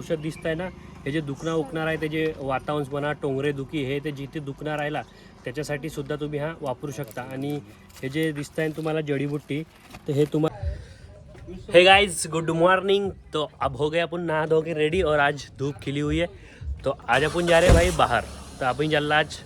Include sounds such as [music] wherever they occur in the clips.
औषध दिसत आहे ना हे जे दुखणं उकणार आहे ते जे वातावरण म्हणा टोंगरे दुखी हे ते जिथे दुखणं राहिला त्याच्यासाठी सुद्धा तुम्ही हा वापरू शकता. आणि हे जे दिसत आहे तुम्हाला जडीबुट्टी तर हे तुम्हाला हे गाईज गुड मॉर्निंग तो अब हो गए अपन नहा धो के रेडी और आज धूप खिली हुई है। तो आज आपण जा रहे भाई बाहर। तर आपण चालला आज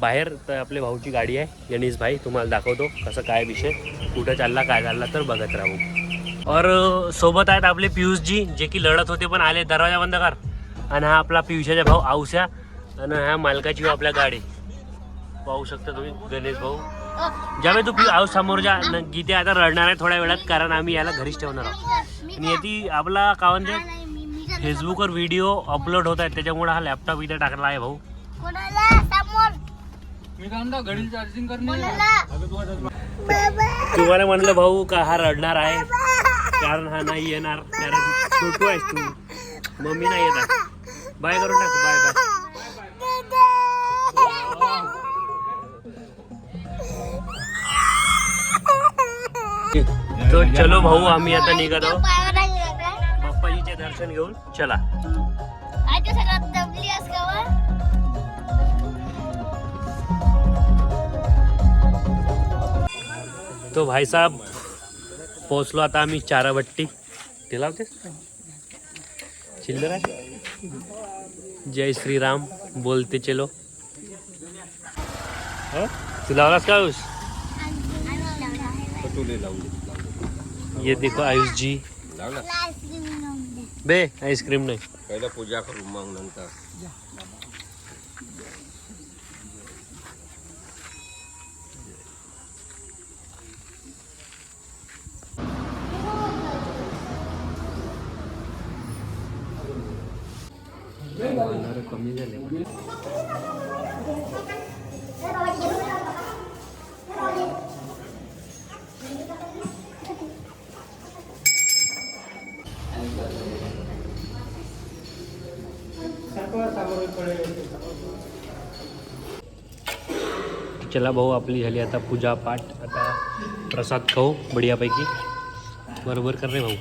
बाहेर तर आपले भाऊची गाडी आहे गणेश भाई तुम्हाला दाखवतो कसं काय विषय कुठं चालला काय चालला तर बघत राहू। और सोबत आहेत आपले पियुषजी जे की लढत होते पण आले दरवाजा बंद कर. आणि हा आपला पियुषाचा भाऊ औस्या आणि हा मालकाची आपल्या गाडी. पाहू शकता तुम्ही गणेश भाऊ. ज्यावेळी तू पि- आऊ समोर जा न- गीते आता रडणार आहे थोड्या वेळात कारण आम्ही याला घरीच ठेवणार आहोत. आणि याची आपला का म्हणजे फेसबुकवर व्हिडिओ अपलोड होत आहेत. त्याच्यामुळे हा लॅपटॉप इथे टाकला आहे भाऊ. कोणाला? समोर. मी काय म्हणतो घडी चार्जिंग करणे. कोणाला? तुम्हाला म्हणलं भाऊ का हा रडणार आहे? कारण हा नाही येणार कारण छोटू आहेस तू मम्मी नाही येणार बाय करून टाक बाय बाय [laughs] तो चलो भाऊ आम्ही आता निघत आहोत. बाप्पाजीचे दर्शन घेऊन चला? तो भाई साहब पोचलो आता आम्ही चाराभट्टी. ते लावतेस? चिल्लर जय श्रीराम, बोलते चलो? तू लावलास का आयुष? ये देखो आयुष जी. बे, आईस्क्रीम नाही. पहिलं पूजा करू मग नंतर. कमी झाले चला भाऊ आपली झाली आता पूजा पाठ. आता प्रसाद खाऊ बढियापैकी. बरोबर कर रे भाऊ.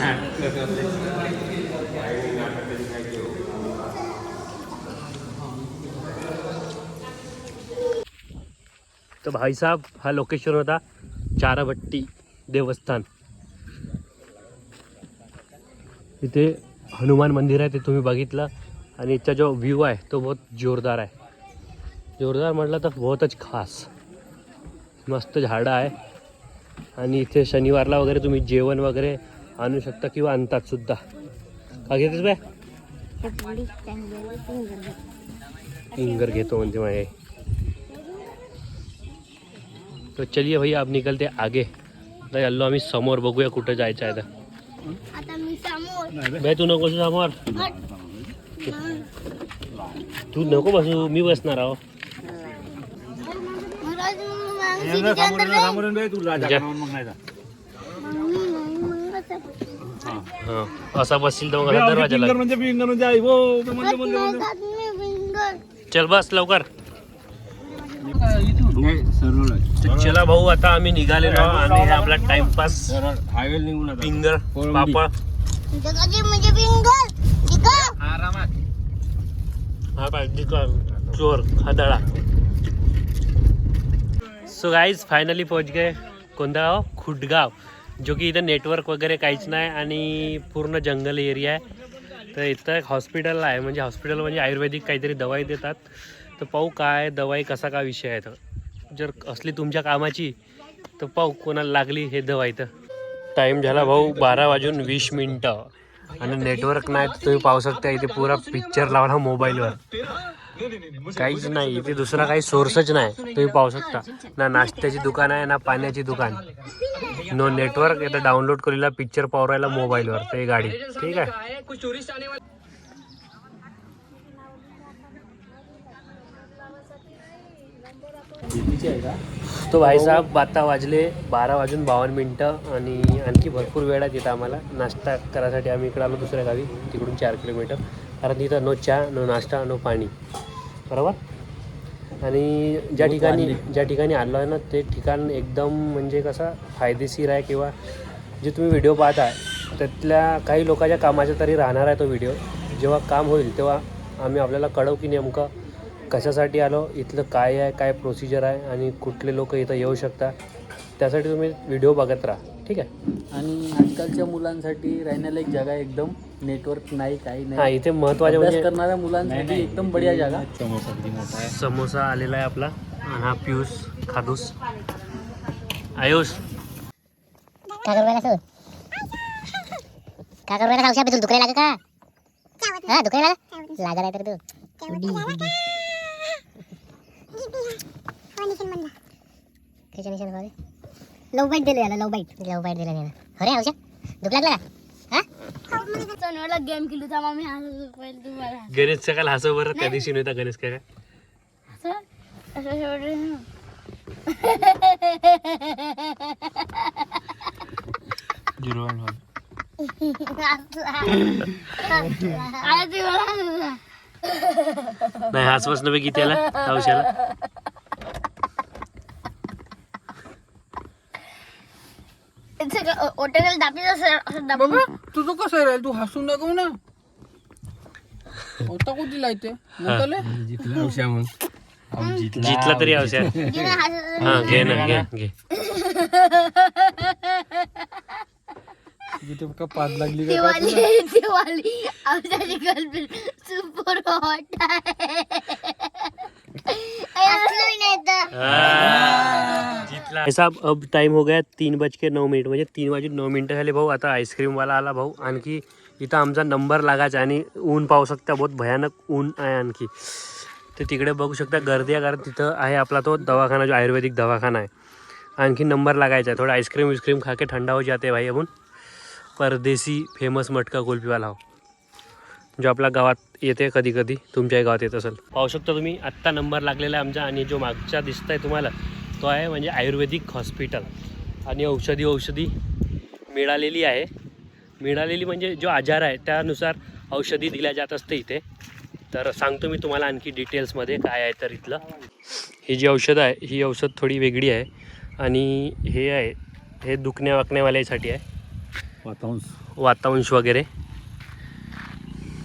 तर भाईसाहेब हा लोकेशन होता चाराभट्टी देवस्थान. इथे हनुमान मंदिर आहे ते तुम्ही बघितलं. आणि इथचा जो व्ह्यू आहे तो बहुत जोरदार आहे. जोरदार म्हटलं तर बहुतच खास. मस्त झाडं आहे. आणि इथे शनिवारला वगैरे तुम्ही जेवण वगैरे आणू शकता किंवा आणतात सुद्धा. का घेतेस बे चटणी, शेंगदाणे, शेंगदाणे. इंगर घेतो म्हणते माझे तो चलिए भैया अब निकलते आगे. आता चाललो आम्ही समोर बघूया कुठं जायचं आहे तर. आता मी समोर. बाय तू नको बसू समोर. तू नको बसू मी बसणार आहो. महाराज, हा। असा बसशील तर मग असा फिंगर म्हणजे फिंगर म्हणजे आई हो ते म्हणजे. चल बस लवकर। चला भाऊ आता आम्ही निघालेलो आहोत आणि आपला टाइमपास हायवे निघून फिंगर पापड हा पाय चोर खादळा. सो गाईज फायनली पहुँच गए कोणता गाव खुटगाव. जो की इथं नेटवर्क वगैरे काहीच नाही आणि पूर्ण जंगल एरिया आहे. तर इथं एक हॉस्पिटल आहे. म्हणजे हॉस्पिटल म्हणजे आयुर्वेदिक काहीतरी दवाई देतात. तर पाहू काय दवाई कसा का विषय आहे तर जर असली तुमच्या कामाची तर पाहू कोणाला लागली हे दवाई तर टाईम झाला भाऊ बारा वाजून वीस मिनटं. आणि नेटवर्क नाही तुम्ही पाहू शकता इथे पुरा पिक्चर लावला मोबाईलवर. काहीच नाही इथे दुसरा काही सोर्सच नाही. तुम्ही पाहू शकता. ना नाश्त्याची दुकान आहे ना पाण्याची दुकान. नो नेटवर्क इथं डाउनलोड करूला पिक्चर पावरायला राहिला मोबाईलवर ते गाडी. ठीक आहे? तो भाई साहेब आता वाजले बारा वाजून बावन्न मिनटं आणि आणखी भरपूर वेळ आहे तिथं आम्हाला. नाश्ता करायसाठी आम्ही इकडं आलो दुसऱ्या गावी तिकडून चार किलोमीटर. कारण तिथं नो चहा नो नाश्ता नो पाणी. बरोबर? आणि ज्या ठिकाणी ज्या ठिकाणी आलो आहे ना ते ठिकाण एकदम म्हणजे कसं फायदेशीर आहे किंवा जे तुम्ही व्हिडिओ पाहताय त्यातल्या काही लोकांच्या कामाचा तरी राहणार आहे तो व्हिडिओ. जेव्हा काम होईल तेव्हा आम्ही आपल्याला कळवू की नेमकं कशासाठी आलो इथलं काय आहे काय प्रोसिजर आहे आणि कुठले लोक इथं येऊ शकतात. त्यासाठी तुम्ही व्हिडिओ बघत राहा. ठीक आहे. आणि आजकालच्या मुलांसाठी राहण्याला एक जागा एकदम. नेटवर्क नाही काही हां नाही इथे महत्त्वाचे अभ्यास म्हणजे करणाऱ्या मुलांसाठी एकदम बढिया जागा. समोसा आलेला आहे आपला. आणि हा पियुष खादूस. आयुष. काय करू राहिला तू काय करू राहिला का? हा दुखणे लाग लागत? आहे तर तू. खाऊ दे. लव बाईट दिले याला लव बाईट लव बाईट दिला याला. हो रे हौशा दुख लागला का? हा? सोनवला गेम खेळू था मम्मी हसत पहिले तुम्हाला. गणेशचं काल हसव बरं त्या दिवशी नव्हता गणेश काय काय? असं? असं शेवटी झिरो वन आला ते मला नाही हसवच नव्हे की त्याला हौशाला ओटेल दाबी असं दाबून तुझं कसं आहे राहील? तू हसून नको ना. होता कुठे लायते नंतर मग जितला तरी हौशा हा घे ना घे घे. जिथे पाच लागली का दिवाळी दिवाळी. आमच्याची गर्लफ्रेंड सुपर हॉट भाई साहब अब टाइम हो गया तीन बज के नऊ मिनिट म्हणजे तीन वाजून नऊ मिनिटं झाले भाऊ आता आईस्क्रीमवाला आला भाऊ आणखी इथं आमचा नंबर लागायचा आणि ऊन पाहू शकता बहुत भयानक ऊन आहे आणखी. तर तिकडे बघू शकता गर्दी आहे कारण तिथं आहे आपला तो दवाखाना जो आयुर्वेदिक दवाखाना आहे. आणखी नंबर लागायचा आहे थोडा आईस्क्रीम विस्क्रीम खा के ठंडा हो जाते भाई आपण परदेशी फेमस मटका कुल्फीवाला हो. जो आपल्या गावात येते कधी कधी तुमच्याही गावात येत असेल. पाहू शकता तुम्ही आत्ता नंबर लागलेला आहे आमचा आणि जो मागचा दिसत आहे तुम्हाला तो आहे म्हणजे आयुर्वेदिक हॉस्पिटल. आणि औषधी औषधी मिळालेली आहे. मिळालेली म्हणजे जो आजार आहे त्यानुसार औषधी दिल्या जात असते इथे. तर सांगतो मी तुम्हाला आणखी डिटेल्समध्ये काय आहे तर इथलं. ही जी औषधं आहे ही औषध थोडी वेगळी आहे. आणि हे आहे हे दुखण्या वाकण्यावाल्यासाठी आहे. वातांश वगैरे.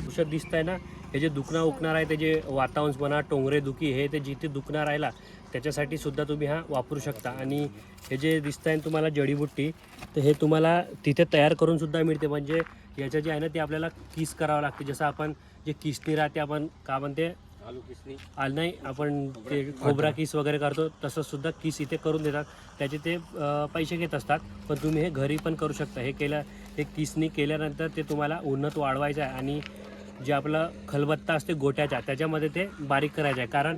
औषध दिसत आहे ना हे जे दुखणं उकणार आहे ते जे वातांश म्हणा टोंगरे दुखी हे ते जिथे दुखणं राहिला त्याच्यासाठी सुद्धा तुम्ही हा वापरू शकता. आणि हे जे दिसत आहे तुम्हाला जडीबुट्टी तर हे तुम्हाला तिथे तयार करून सुद्धा मिळते. म्हणजे याचं जे आहे ना ते आपल्याला किस करावं लागते. जसं आपण जे किसनी राहते आपण का म्हणते? आलू नाही आपण ते खोबरा किस वगैरे करतो. तसं सुद्धा किस इथे करून देतात. त्याचे ते पैसे घेत असतात. पण तुम्ही हे घरी पण करू शकता. हे केलं हे किसनी केल्यानंतर ते तुम्हाला उन्नत वाढवायचं आहे. आणि जे आपलं खलबत्ता असते गोट्याच्या त्याच्यामध्ये ते बारीक करायचं आहे. कारण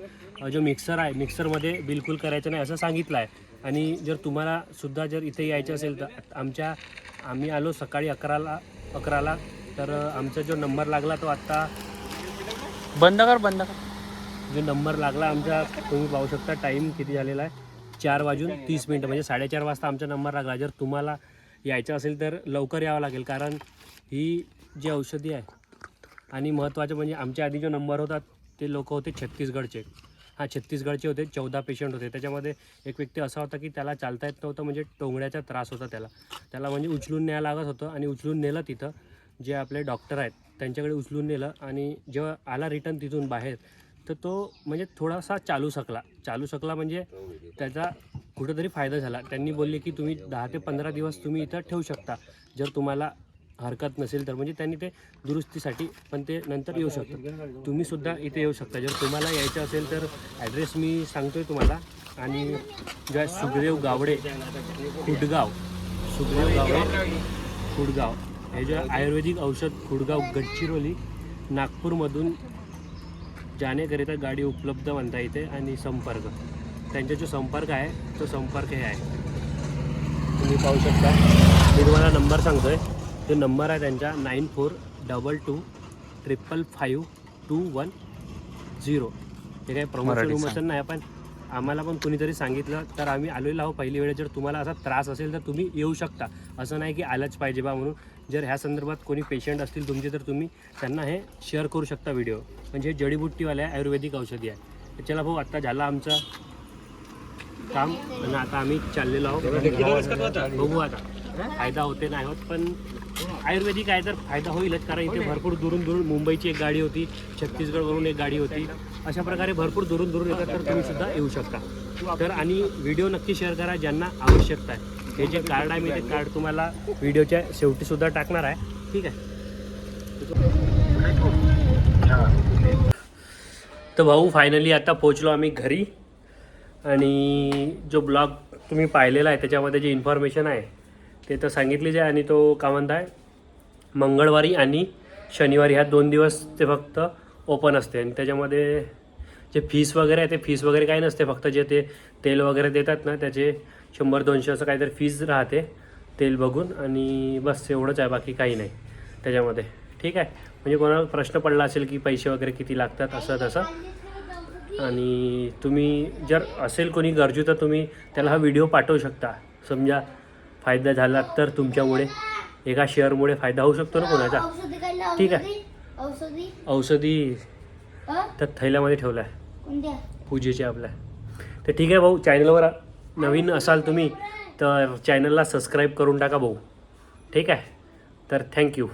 जो मिक्सर आहे मिक्सरमध्ये बिलकुल करायचं नाही असं सांगितलं आहे. आणि जर तुम्हाला सुद्धा जर इथे यायचं असेल तर आमच्या आम्ही आलो सकाळी अकराला अकराला तर आमचा जो नंबर लागला तो आत्ता बंद कर बंद कर. जो नंबर लागला आमचा तुम्ही पाहू शकता टाईम किती झालेला आहे. चार वाजून तीस मिनटं म्हणजे साडेचार वाजता आमचा नंबर लागला. जर तुम्हाला यायचं असेल तर लवकर यावं लागेल कारण ही जी औषधी आहे आणि महत्त्वाचं म्हणजे आमच्या आधी जो नंबर होता ते लोक होते छत्तीसगडचे. हा छत्तीसगडचे होते चौदा पेशंट होते. त्याच्यामध्ये एक व्यक्ती असा होता की त्याला चालता येत नव्हतं म्हणजे टोंगड्याचा त्रास होता त्याला. त्याला म्हणजे उचलून न्यायला लागत होतं आणि उचलून नेलं तिथं. जे आपले डॉक्टर आहेत त्यांच्याकडे उचलून नेलं आणि जेव्हा आला रिटर्न तिथून बाहेर तर तो म्हणजे थोडासा चालू शकला. चालू शकला म्हणजे त्याचा कुठेतरी फायदा झाला. त्यांनी बोलले की तुम्ही दहा ते पंधरा दिवस तुम्ही इथं ठेवू शकता. जर तुम्हाला हरकत नसेल तर म्हणजे त्यांनी ते दुरुस्तीसाठी पण ते नंतर येऊ शकतात. तुम्ही सुद्धा इथे येऊ शकता. जर तुम्हाला यायचं असेल तर ॲड्रेस मी सांगतोय तुम्हाला. आणि जो आहे सुखदेव गावडे खुडगाव सुखदेव गावडे खुडगाव. हे जे आयुर्वेदिक औषध खुडगाव गडचिरोली नागपूरमधून जाण्याकरिता गाडी उपलब्ध म्हणता येते आणि संपर्क. त्यांचा जो संपर्क आहे. तो संपर्क हे आहे. तुम्ही पाहू शकता. मी तुम्हाला नंबर सांगतो आहे तो नंबर आहे त्यांचा nine four double two triple five two one zero हे काही प्रमोशन विमोशन नाही पण आम्हाला पण कुणीतरी सांगितलं तर आम्ही आलेलो आहोत पहिली वेळ. जर तुम्हाला असा त्रास असेल तर तुम्ही येऊ शकता. असं नाही की आलंच पाहिजे बा म्हणून. जर ह्या संदर्भात कोणी पेशंट असतील तुमचे तर तुम्ही त्यांना हे शेअर करू शकता व्हिडिओ म्हणजे हे जडीबुट्टीवाले आहे, आयुर्वेदिक औषधी आहे. चला भाऊ आत्ता झाला आमचं काम. आणि आता आम्ही चाललेलो आहोत. बघू आता. फायदा होते नाही होत पण आयुर्वेदिक आहे तर फायदा होईलच कारण इथे भरपूर दुरून दुरून मुंबईची एक गाडी होती छत्तीसगडवरून एक गाडी होती अशा प्रकारे भरपूर दुरून दुरून येतात तर तुम्ही सुद्धा येऊ शकता. तर आणि व्हिडिओ नक्की शेअर करा ज्यांना आवश्यकता आहे. हे जे कार्ड आहे मी ते कार्ड तुम्हाला व्हिडिओच्या शेवटी सुद्धा टाकणार आहे. ठीक आहे? तर भाऊ फायनली आता पोचलो आम्ही घरी. आणि जो ब्लॉग तुम्ही पाहिलेला आहे त्याच्यामध्ये जे इन्फॉर्मेशन आहे ते तर सांगितलीच आहे आणि तो का म्हणताय मंगळवारी आणि शनिवारी ह्या दोन दिवस ते फक्त ओपन असते. आणि त्याच्यामध्ये जे फीस वगैरे आहे ते फीस वगैरे काही नसते. फक्त जे ते तेल वगैरे देतात ना त्याचे शंभर दोनशे असं काहीतरी फीस राहते तेल बघून. आणि बस एवढंच आहे बाकी काही नाही त्याच्यामध्ये. ठीक आहे? म्हणजे कोणाला प्रश्न पडला असेल की पैसे वगैरे किती लागतात असं तसं. आणि तुम्ही जर असेल कोणी गरजू तर तुम्ही त्याला हा व्हिडिओ पाठवू शकता. समजा फायदा झाला तर तुमच्यामुळे एका शेअरमुळे फायदा होऊ शकतो ना कोणाचा? ठीक आहे. औषधी? तर थैल्यामध्ये ठेवला आहे पूजेचे आपल्या. तर ठीक आहे भाऊ चॅनलवर नवीन असाल तुम्ही तर चॅनलला सबस्क्राईब करून टाका भाऊ. ठीक आहे? तर थँक्यू